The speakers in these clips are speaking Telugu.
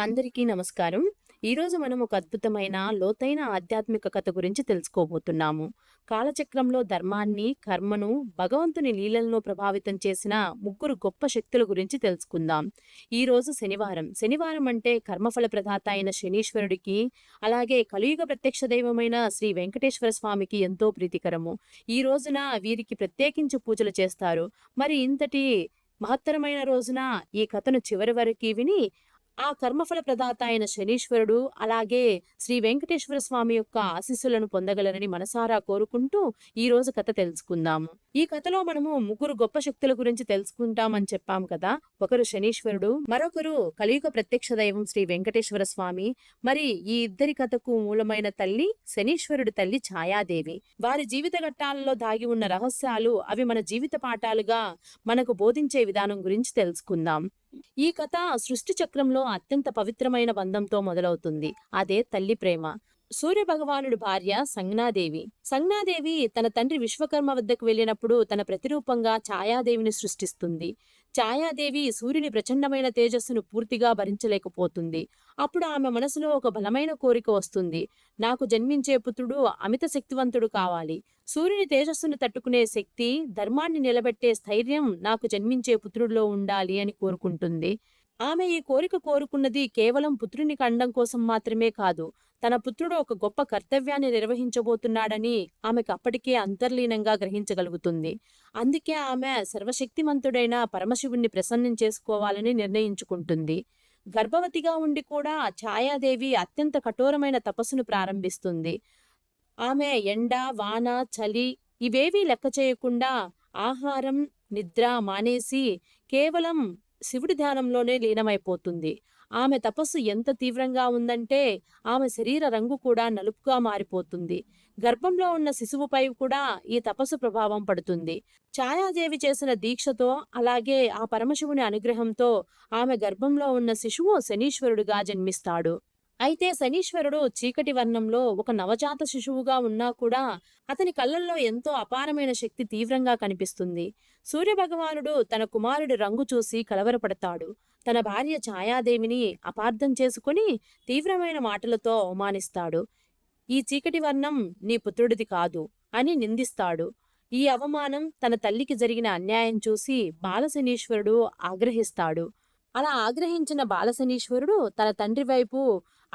అందరికీ నమస్కారం. ఈరోజు మనం ఒక అద్భుతమైన లోతైన ఆధ్యాత్మిక కథ గురించి తెలుసుకోబోతున్నాము. కాలచక్రంలో ధర్మాన్ని కర్మను భగవంతుని లీలలను ప్రభావితం చేసిన ముగ్గురు గొప్ప శక్తుల గురించి తెలుసుకుందాం. ఈరోజు శనివారం. శనివారం అంటే కర్మఫల ప్రదాత అయిన శనీశ్వరుడికి అలాగే కలియుగ ప్రత్యక్ష దైవమైన శ్రీ వెంకటేశ్వర స్వామికి ఎంతో ప్రీతికరము. ఈ రోజున వీరికి ప్రత్యేకించి పూజలు చేస్తారు. మరి ఇంతటి మహత్తరమైన రోజున ఈ కథను చివరి వరకు విని ఆ కర్మఫల ప్రదాత అయిన శనీశ్వరుడు అలాగే శ్రీ వెంకటేశ్వర స్వామి యొక్క ఆశీస్సులను పొందగలరని మనసారా కోరుకుంటూ ఈ రోజు కథ తెలుసుకుందాము. ఈ కథలో మనము ముగ్గురు గొప్ప శక్తుల గురించి తెలుసుకుంటామని చెప్పాం కదా. ఒకరు శనీశ్వరుడు మరొకరు కలియుగ ప్రత్యక్ష దైవం శ్రీ వెంకటేశ్వర స్వామి. మరి ఈ ఇద్దరి కథకు మూలమైన తల్లి శనీశ్వరుడు తల్లి ఛాయాదేవి. వారి జీవిత ఘట్టాలలో దాగి ఉన్న రహస్యాలు అవి మన జీవిత పాఠాలుగా మనకు బోధించే విధానం గురించి తెలుసుకుందాం. ఈ కథ సృష్టి చక్రంలో అత్యంత పవిత్రమైన బంధంతో మొదలవుతుంది. అదే తల్లి ప్రేమ. సూర్యభగవానుడి భార్య సంజ్ఞాదేవి. సంజ్ఞాదేవి తన తండ్రి విశ్వకర్మ వద్దకు వెళ్ళినప్పుడు తన ప్రతిరూపంగా ఛాయాదేవిని సృష్టిస్తుంది. ఛాయాదేవి సూర్యుని ప్రచండమైన తేజస్సును పూర్తిగా భరించలేకపోతుంది. అప్పుడు ఆమె మనసులో ఒక బలమైన కోరిక వస్తుంది. నాకు జన్మించే పుత్రుడు అమిత శక్తివంతుడు కావాలి. సూర్యుని తేజస్సును తట్టుకునే శక్తి ధర్మాన్ని నిలబెట్టే స్థైర్యం నాకు జన్మించే పుత్రుడిలో ఉండాలి అని కోరుకుంటుంది. ఆమె ఈ కోరిక కోరుకున్నది కేవలం పుత్రుని కండం కోసం మాత్రమే కాదు తన పుత్రుడు ఒక గొప్ప కర్తవ్యాన్ని నిర్వహించబోతున్నాడని ఆమెకు అప్పటికే అంతర్లీనంగా గ్రహించగలుగుతుంది. అందుకే ఆమె సర్వశక్తిమంతుడైన పరమశివుణ్ణి ప్రసన్నం చేసుకోవాలని నిర్ణయించుకుంటుంది. గర్భవతిగా ఉండి కూడా ఛాయాదేవి అత్యంత కఠోరమైన తపస్సును ప్రారంభిస్తుంది. ఆమె ఎండ వాన చలి ఇవేవీ లెక్క చేయకుండా ఆహారం నిద్ర మానేసి కేవలం శివుడి ధ్యానంలోనే లీనమైపోతుంది. ఆమె తపస్సు ఎంత తీవ్రంగా ఉందంటే ఆమె శరీర రంగు కూడా నలుపుగా మారిపోతుంది. గర్భంలో ఉన్న శిశువుపై కూడా ఈ తపస్సు ప్రభావం పడుతుంది. ఛాయాదేవి చేసిన దీక్షతో అలాగే ఆ పరమశివుని అనుగ్రహంతో ఆమె గర్భంలో ఉన్న శిశువు శనీశ్వరుడుగా జన్మిస్తాడు. అయితే శనీశ్వరుడు చీకటి వర్ణంలో ఒక నవజాత శిశువుగా ఉన్నా కూడా అతని కళ్ళల్లో ఎంతో అపారమైన శక్తి తీవ్రంగా కనిపిస్తుంది. సూర్యభగవానుడు తన కుమారుడి రంగు చూసి కలవరపడతాడు. తన భార్య ఛాయాదేవిని అపార్థం చేసుకుని తీవ్రమైన మాటలతో అవమానిస్తాడు. ఈ చీకటి వర్ణం నీ పుత్రుడిది కాదు అని నిందిస్తాడు. ఈ అవమానం తన తల్లికి జరిగిన అన్యాయం చూసి బాలశనీశ్వరుడు ఆగ్రహిస్తాడు. అలా ఆగ్రహించిన బాలశనీశ్వరుడు తన తండ్రి వైపు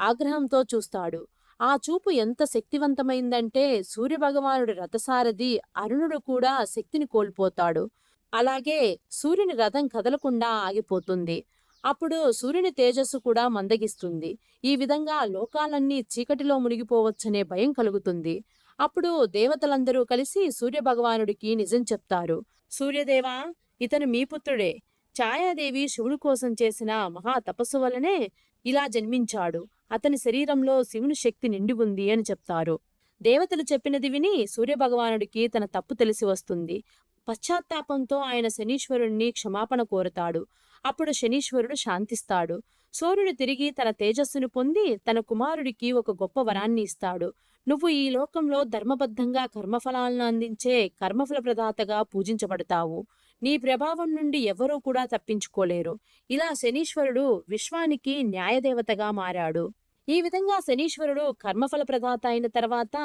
ఆగ్రహంతో చూస్తాడు. ఆ చూపు ఎంత శక్తివంతమైందంటే సూర్యభగవానుడి రథసారథి అరుణుడు కూడా శక్తిని కోల్పోతాడు. అలాగే సూర్యుని రథం కదలకుండా ఆగిపోతుంది. అప్పుడు సూర్యుని తేజస్సు కూడా మందగిస్తుంది. ఈ విధంగా లోకాలన్నీ చీకటిలో మునిగిపోవచ్చనే భయం కలుగుతుంది. అప్పుడు దేవతలందరూ కలిసి సూర్యభగవానుడికి నిజం చెప్తారు. సూర్యదేవా ఇతను మీ పుత్రుడే. ఛాయాదేవి శివుడు కోసం చేసిన మహా తపస్సు వలనే ఇలా జన్మించాడు. అతని శరీరంలో శివుని శక్తి నిండి ఉంది అని చెప్తారు. దేవతలు చెప్పినది విని సూర్యభగవానుడికి తన తప్పు తెలిసి వస్తుంది. పశ్చాత్తాపంతో ఆయన శనీశ్వరుణ్ణి క్షమాపణ కోరుతాడు. అప్పుడు శనీశ్వరుడు శాంతిస్తాడు. సూర్యుడు తిరిగి తన తేజస్సును పొంది తన కుమారుడికి ఒక గొప్ప వరాన్ని ఇస్తాడు. నువ్వు ఈ లోకంలో ధర్మబద్ధంగా కర్మఫలాలను అందించే కర్మఫల ప్రదాతగా పూజించబడతావు. నీ ప్రభావం నుండి ఎవరూ కూడా తప్పించుకోలేరు. ఇలా శనీశ్వరుడు విశ్వానికి న్యాయదేవతగా మారాడు. ఈ విధంగా శనీశ్వరుడు కర్మఫల ప్రదాత అయిన తర్వాత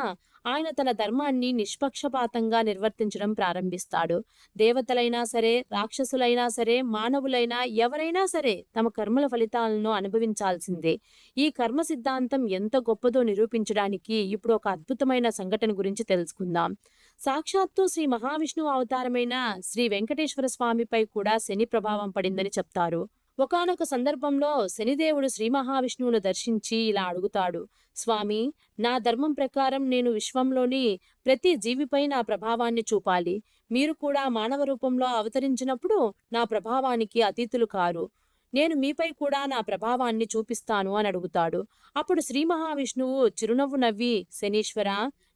ఆయన తన ధర్మాన్ని నిష్పక్షపాతంగా నిర్వర్తించడం ప్రారంభిస్తాడు. దేవతలైనా సరే రాక్షసులైనా సరే మానవులైనా ఎవరైనా సరే తమ కర్మల ఫలితాలను అనుభవించాల్సిందే. ఈ కర్మ సిద్ధాంతం ఎంత గొప్పదో నిరూపించడానికి ఇప్పుడు ఒక అద్భుతమైన సంఘటన గురించి తెలుసుకుందాం. సాక్షాత్తు శ్రీ మహావిష్ణువు అవతారమైన శ్రీ వెంకటేశ్వర స్వామిపై కూడా శని ప్రభావం పడిందని చెప్తారు. ఒకనొక సందర్భంలో శనిదేవుడు శ్రీ మహావిష్ణువును దర్శించి ఇలా అడుగుతాడు. స్వామి నా ధర్మం ప్రకారం నేను విశ్వంలోని ప్రతి జీవిపై నా ప్రభావాన్ని చూపాలి. మీరు కూడా మానవ రూపంలో అవతరించినప్పుడు నా ప్రభావానికి అతీతులు కారు. నేను మీపై కూడా నా ప్రభావాన్ని చూపిస్తాను అని అడుగుతాడు. అప్పుడు శ్రీ మహావిష్ణువు చిరునవ్వు నవ్వి శనీశ్వర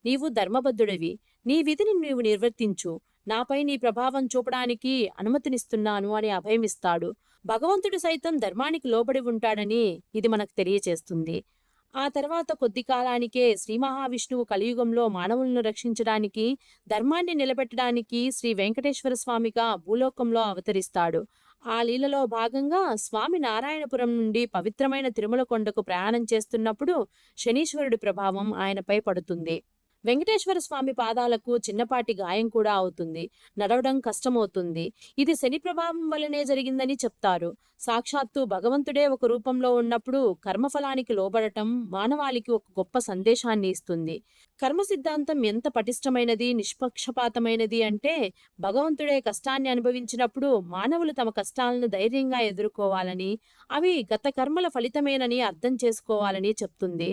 నీవు ధర్మబద్ధుడివి. నీ విధిని నీవు నిర్వర్తించు. నాపై నీ ప్రభావం చూపడానికి అనుమతినిస్తున్నాను అని అభయమిస్తాడు భగవంతుడు సైతం ధర్మానికి లోబడి ఉంటాడని ఇది మనకు తెలియచేస్తుంది. ఆ తర్వాత కొద్ది కాలానికే శ్రీ మహావిష్ణువు కలియుగంలో మానవులను రక్షించడానికి ధర్మాన్ని నిలబెట్టడానికి శ్రీ వెంకటేశ్వర స్వామిగా భూలోకంలో అవతరిస్తాడు. ఆ లీలలో భాగంగా స్వామి నారాయణపురం నుండి పవిత్రమైన తిరుమల కొండకు ప్రయాణం చేస్తున్నప్పుడు శనీశ్వరుడి ప్రభావం ఆయనపై పడుతుంది. వెంకటేశ్వర స్వామి పాదాలకు చిన్నపాటి గాయం కూడా అవుతుంది. నడవడం కష్టమవుతుంది. ఇది శని ప్రభావం వల్లనే జరిగిందని చెప్తారు. సాక్షాత్తు భగవంతుడే ఒక రూపంలో ఉన్నప్పుడు కర్మఫలానికి లోబడటం మానవాళికి ఒక గొప్ప సందేశాన్ని ఇస్తుంది. కర్మ సిద్ధాంతం ఎంత పటిష్టమైనది నిష్పక్షపాతమైనది అంటే భగవంతుడే కష్టాన్ని అనుభవించినప్పుడు మానవులు తమ కష్టాలను ధైర్యంగా ఎదుర్కోవాలని అవి గత కర్మల ఫలితమేనని అర్థం చేసుకోవాలని చెప్తుంది.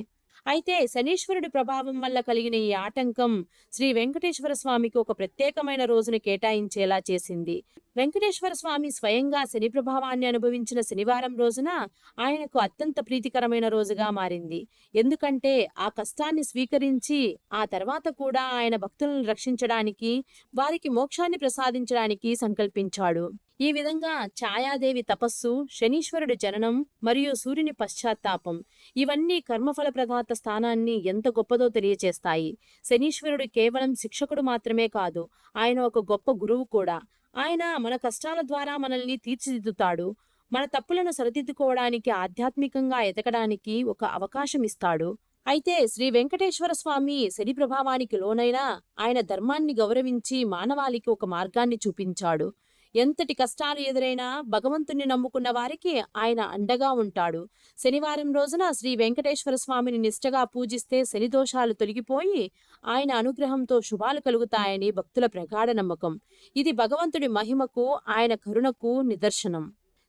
అయితే శనీశ్వరుడి ప్రభావం వల్ల కలిగిన ఈ ఆటంకం శ్రీ వెంకటేశ్వర స్వామికి ఒక ప్రత్యేకమైన రోజును కేటాయించేలా చేసింది. వెంకటేశ్వర స్వామి స్వయంగా శని ప్రభావాన్ని అనుభవించిన శనివారం రోజున ఆయనకు అత్యంత ప్రీతికరమైన రోజుగా మారింది. ఎందుకంటే ఆ కష్టాన్ని స్వీకరించి ఆ తర్వాత కూడా ఆయన భక్తులను రక్షించడానికి వారికి మోక్షాన్ని ప్రసాదించడానికి సంకల్పించాడు. ఈ విధంగా ఛాయాదేవి తపస్సు శనీశ్వరుడి జననం మరియు సూర్యుని పశ్చాత్తాపం ఇవన్నీ కర్మఫల ప్రదాత స్థానాన్ని ఎంత గొప్పదో తెలియచేస్తాయి. శనీశ్వరుడు కేవలం శిక్షకుడు మాత్రమే కాదు ఆయన ఒక గొప్ప గురువు కూడా. ఆయన మన కష్టాల ద్వారా మనల్ని తీర్చిదిద్దుతాడు. మన తప్పులను సరిదిద్దుకోవడానికి ఆధ్యాత్మికంగా ఎదగడానికి ఒక అవకాశం ఇస్తాడు. అయితే శ్రీ వెంకటేశ్వర స్వామి శని ప్రభావానికి లోనైనా ఆయన ధర్మాన్ని గౌరవించి మానవాళికి ఒక మార్గాన్ని చూపించాడు. ఎంతటి కష్టాలు ఎదురైనా భగవంతుని నమ్ముకున్న వారికి ఆయన అండగా ఉంటాడు. శనివారం రోజున శ్రీ వెంకటేశ్వర స్వామిని నిష్టగా పూజిస్తే శని దోషాలు తొలగిపోయి ఆయన అనుగ్రహంతో శుభాలు కలుగుతాయని భక్తుల ప్రగాఢ నమ్మకం. ఇది భగవంతుడి మహిమకు ఆయన కరుణకు నిదర్శనం.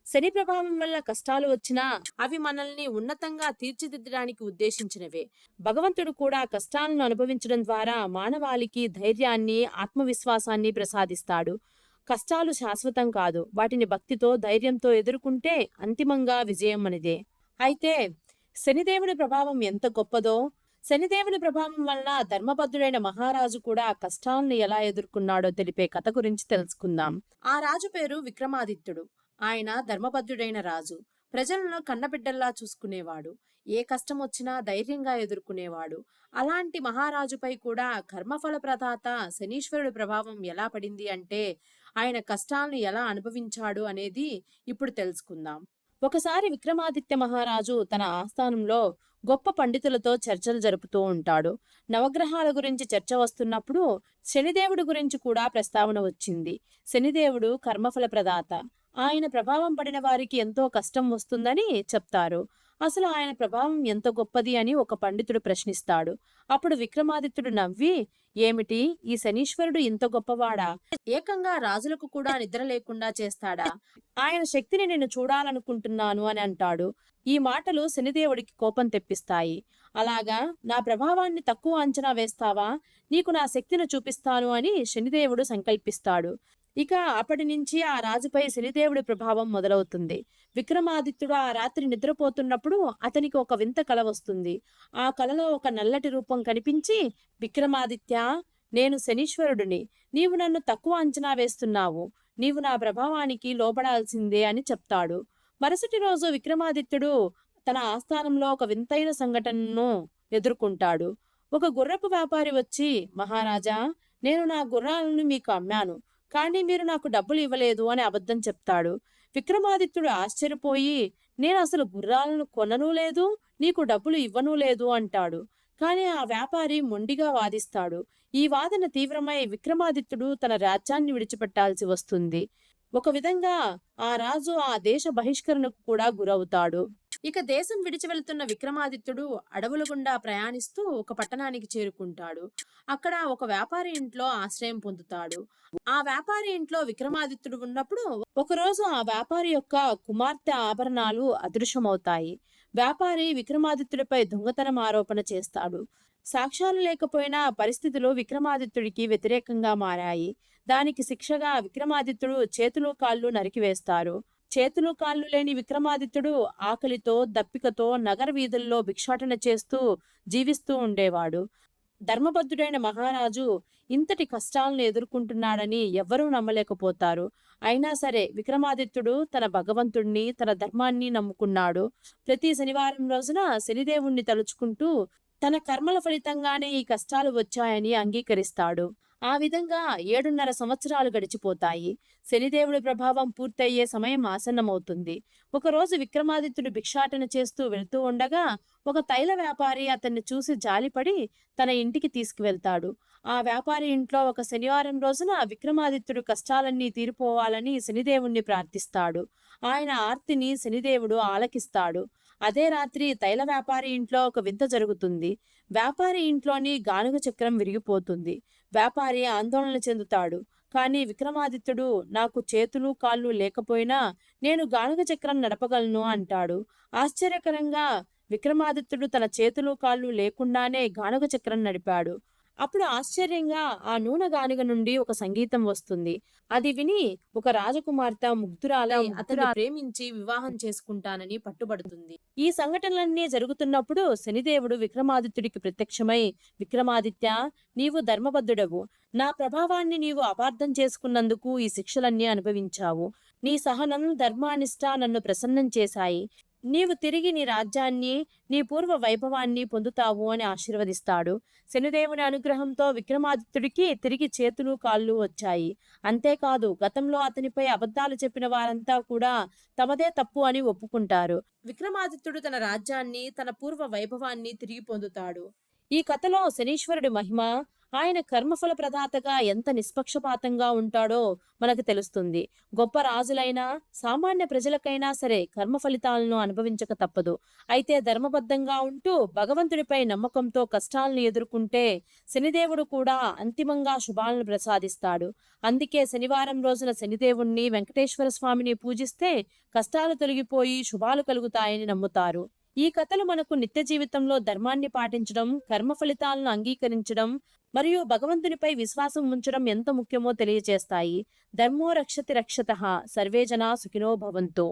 శని ప్రభావం వల్ల కష్టాలు వచ్చినా అవి మనల్ని ఉన్నతంగా తీర్చిదిద్దడానికి ఉద్దేశించినవే. భగవంతుడు కూడా కష్టాలను అనుభవించడం ద్వారా మానవాళికి ధైర్యాన్ని ఆత్మవిశ్వాసాన్ని ప్రసాదిస్తాడు. కష్టాలు శాశ్వతం కాదు. వాటిని భక్తితో ధైర్యంతో ఎదుర్కొంటే అంతిమంగా విజయం మనదే అయితే శనిదేవుని ప్రభావం ఎంత గొప్పదో శనిదేవుని ప్రభావం వలన ధర్మబద్ధుడైన మహారాజు కూడా కష్టాలను ఎలా ఎదుర్కొన్నాడో తెలిపే కథ గురించి తెలుసుకుందాం. ఆ రాజు పేరు విక్రమాదిత్యుడు. ఆయన ధర్మబద్ధుడైన రాజు. ప్రజలను కన్నబిడ్డల్లా చూసుకునేవాడు. ఏ కష్టం వచ్చినా ధైర్యంగా ఎదుర్కొనేవాడు. అలాంటి మహారాజుపై కూడా కర్మఫల ప్రదాత శనీశ్వరుడి ప్రభావం ఎలా పడింది అంటే ఆయన కష్టాలను ఎలా అనుభవించాడు అనేది ఇప్పుడు తెలుసుకుందాం. ఒకసారి విక్రమాదిత్య మహారాజు తన ఆస్థానంలో గొప్ప పండితులతో చర్చలు జరుపుతూ ఉంటాడు. నవగ్రహాల గురించి చర్చ వస్తున్నప్పుడు శనిదేవుడి గురించి కూడా ప్రస్తావన వచ్చింది. శనిదేవుడు కర్మఫల ప్రదాత ఆయన ప్రభావం పడిన వారికి ఎంతో కష్టం వస్తుందని చెప్తారు. అసలు ఆయన ప్రభావం ఎంత గొప్పది అని ఒక పండితుడు ప్రశ్నిస్తాడు. అప్పుడు విక్రమాదిత్యుడు నవ్వి ఏమిటి? ఈ శనీశ్వరుడు ఇంత గొప్పవాడా? ఏకంగా రాజులకు కూడా నిద్ర లేకుండా చేస్తాడా? ఆయన శక్తిని నేను చూడాలనుకుంటున్నాను అని అంటాడు. ఈ మాటలు శనిదేవుడికి కోపం తెప్పిస్తాయి. అలాగా? నా ప్రభావాన్ని తక్కువ అంచనా వేస్తావా? నీకు నా శక్తిని చూపిస్తాను అని శనిదేవుడు సంకల్పిస్తాడు. ఇక అప్పటి నుంచి ఆ రాజుపై శనిదేవుడి ప్రభావం మొదలవుతుంది. విక్రమాదిత్యుడు ఆ రాత్రి నిద్రపోతున్నప్పుడు అతనికి ఒక వింత కల వస్తుంది. ఆ కలలో ఒక నల్లటి రూపం కనిపించి విక్రమాదిత్య నేను శనీశ్వరుడిని. నీవు నన్ను తక్కువ అంచనా వేస్తున్నావు. నీవు నా ప్రభావానికి లోపడాల్సిందే అని చెప్తాడు. మరుసటి రోజు విక్రమాదిత్యుడు తన ఆస్థానంలో ఒక వింతైన సంఘటనను ఎదుర్కొంటాడు. ఒక గుర్రపు వ్యాపారి వచ్చి మహారాజా నేను నా గుర్రాలను మీకు అమ్మాను. కానీ మీరు నాకు డబ్బులు ఇవ్వలేదు అని అబద్ధం చెప్తాడు. విక్రమాదిత్యుడు ఆశ్చర్యపోయి నేను అసలు గుర్రాలను కొనను లేదు నీకు డబ్బులు ఇవ్వను లేదు అంటాడు. కానీ ఆ వ్యాపారి మొండిగా వాదిస్తాడు. ఈ వాదన తీవ్రమై విక్రమాదిత్యుడు తన రాజ్యాన్ని విడిచిపెట్టాల్సి వస్తుంది. ఒక విధంగా ఆ రాజు ఆ దేశ బహిష్కరణకు కూడా గురవుతాడు. ఇక దేశం విడిచి వెళ్తున్న విక్రమాదిత్యుడు అడవుల గుండా ప్రయాణిస్తూ ఒక పట్టణానికి చేరుకుంటాడు. అక్కడ ఒక వ్యాపారి ఇంట్లో ఆశ్రయం పొందుతాడు. ఆ వ్యాపారి ఇంట్లో విక్రమాదిత్యుడు ఉన్నప్పుడు ఒకరోజు ఆ వ్యాపారి యొక్క కుమార్తె ఆభరణాలు అదృశ్యమవుతాయి. వ్యాపారి విక్రమాదిత్యుడిపై దొంగతనం ఆరోపణ చేస్తాడు. సాక్ష్యాలు లేకపోయినా పరిస్థితులు విక్రమాదిత్యుడికి వ్యతిరేకంగా మారాయి. దానికి శిక్షగా విక్రమాదిత్యుడు చేతులు కాళ్ళు నరికివేస్తారు. చేతులు కాళ్ళు లేని విక్రమాదిత్యుడు ఆకలితో దప్పికతో నగర వీధుల్లో భిక్షాటన చేస్తూ జీవిస్తూ ఉండేవాడు. ధర్మబద్ధుడైన మహారాజు ఇంతటి కష్టాలను ఎదుర్కొంటున్నాడని ఎవ్వరూ నమ్మలేకపోతారు. అయినా సరే విక్రమాదిత్యుడు తన భగవంతుణ్ణి తన ధర్మాన్ని నమ్ముకున్నాడు. ప్రతి శనివారం రోజున శనిదేవుణ్ణి తలుచుకుంటూ తన కర్మల ఫలితంగానే ఈ కష్టాలు వచ్చాయని అంగీకరిస్తాడు. ఆ విధంగా ఏడున్నర సంవత్సరాలు గడిచిపోతాయి. శనిదేవుడి ప్రభావం పూర్తయ్యే సమయం ఆసన్నమవుతుంది. ఒకరోజు విక్రమాదిత్యుడు భిక్షాటన చేస్తూ వెళ్తూ ఉండగా ఒక తైల వ్యాపారి అతన్ని చూసి జాలిపడి తన ఇంటికి తీసుకువెళ్తాడు. ఆ వ్యాపారి ఇంట్లో ఒక శనివారం రోజున విక్రమాదిత్యుడు కష్టాలన్నీ తీరిపోవాలని శనిదేవుణ్ణి ప్రార్థిస్తాడు. ఆయన ఆర్తిని శనిదేవుడు ఆలకిస్తాడు. అదే రాత్రి తైల వ్యాపారి ఇంట్లో ఒక వింత జరుగుతుంది. వ్యాపారి ఇంట్లోని గానుగ చక్రం విరిగిపోతుంది. వ్యాపారి ఆందోళన చెందుతాడు. కానీ విక్రమాదిత్యుడు నాకు చేతులు కాళ్ళు లేకపోయినా నేను గానుగ చక్రం నడపగలను అంటాడు. ఆశ్చర్యకరంగా విక్రమాదిత్యుడు తన చేతులు కాళ్ళు లేకుండానే గానుగ చక్రం నడిపాడు. అప్పుడు ఆశ్చర్యంగా ఆ నూనె గానుగ నుండి ఒక సంగీతం వస్తుంది. అది విని ఒక రాజకుమార్తె ముగ్ధురాలై అతన్ని ప్రేమించి వివాహం చేసుకుంటానని పట్టుబడుతుంది. ఈ సంఘటనలన్నీ జరుగుతున్నప్పుడు శనిదేవుడు విక్రమాదిత్యుడికి ప్రత్యక్షమై విక్రమాదిత్య నీవు ధర్మబద్ధుడవు. నా ప్రభావాన్ని నీవు అపార్థం చేసుకున్నందుకు ఈ శిక్షలన్నీ అనుభవించావు. నీ సహనం ధర్మానిష్ట నన్ను ప్రసన్నం చేశాయి. నీవు తిరిగి నీ రాజ్యాన్ని నీ పూర్వ వైభవాన్ని పొందుతావు అని ఆశీర్వదిస్తాడు. శనిదేవుని అనుగ్రహంతో విక్రమాదిత్యుడికి తిరిగి చేతులు కాళ్ళు వచ్చాయి. అంతేకాదు గతంలో అతనిపై అబద్ధాలు చెప్పిన వారంతా కూడా తమదే తప్పు అని ఒప్పుకుంటారు. విక్రమాదిత్యుడు తన రాజ్యాన్ని తన పూర్వ వైభవాన్ని తిరిగి పొందుతాడు. ఈ కథలో శనీశ్వరుడి మహిమ ఆయన కర్మఫల ప్రదాతగా ఎంత నిష్పక్షపాతంగా ఉంటాడో మనకు తెలుస్తుంది. గొప్ప రాజులైనా సామాన్య ప్రజలకైనా సరే కర్మ ఫలితాలను అనుభవించక తప్పదు. అయితే ధర్మబద్ధంగా ఉంటూ భగవంతుడిపై నమ్మకంతో కష్టాలను ఎదుర్కొంటే శనిదేవుడు కూడా అంతిమంగా శుభాలను ప్రసాదిస్తాడు. అందుకే శనివారం రోజున శనిదేవుణ్ణి వెంకటేశ్వర స్వామిని పూజిస్తే కష్టాలు తొలగిపోయి శుభాలు కలుగుతాయని నమ్ముతారు. ఈ కథలు మనకు నిత్య జీవితంలో ధర్మాన్ని పాటించడం కర్మ ఫలితాలను అంగీకరించడం మరియు భగవంతునిపై విశ్వాసం ఉంచడం ఎంత ముఖ్యమో తెలియజేస్తాయి ధర్మో రక్షతి రక్షత. సర్వేజనా సుఖినో భవంతో.